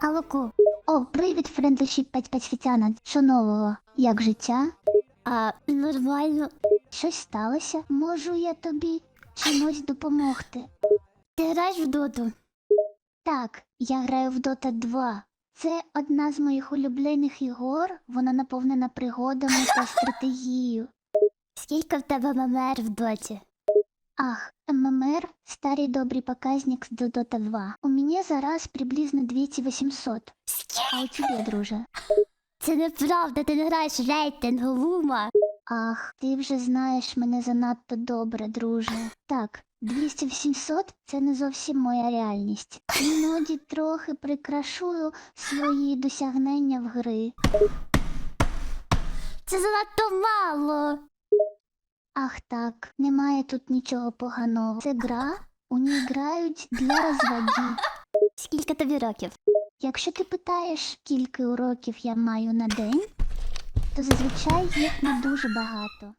Алоку. О, привіт, френдлшіп 55 Фіцяна. Що нового? Як життя? А, нормально. Щось сталося? Можу я тобі чимось допомогти? Ти граєш в доту? Так, я граю в Dota 2. Це одна з моїх улюблених ігор. Вона наповнена пригодами та стратегією. Скільки в тебе ММР в доті? Ах, ММР – старый добрый показник с Dota 2. У меня зараз приблизно 2800. А у тебе, друже? Це неправда, ти не граєш рейтинг, Лума. Ах, ти вже знаєш мене занадто добре, друже. Так, 200-800 – це не зовсім моя реальність. Іноді трохи прикрашую свої досягнення в гри. Це занадто мало. Ах так, немає тут нічого поганого. Це гра, у ній грають для розваги. Скільки тобі років? Якщо ти питаєш, скільки уроків я маю на день, то зазвичай їх не дуже багато.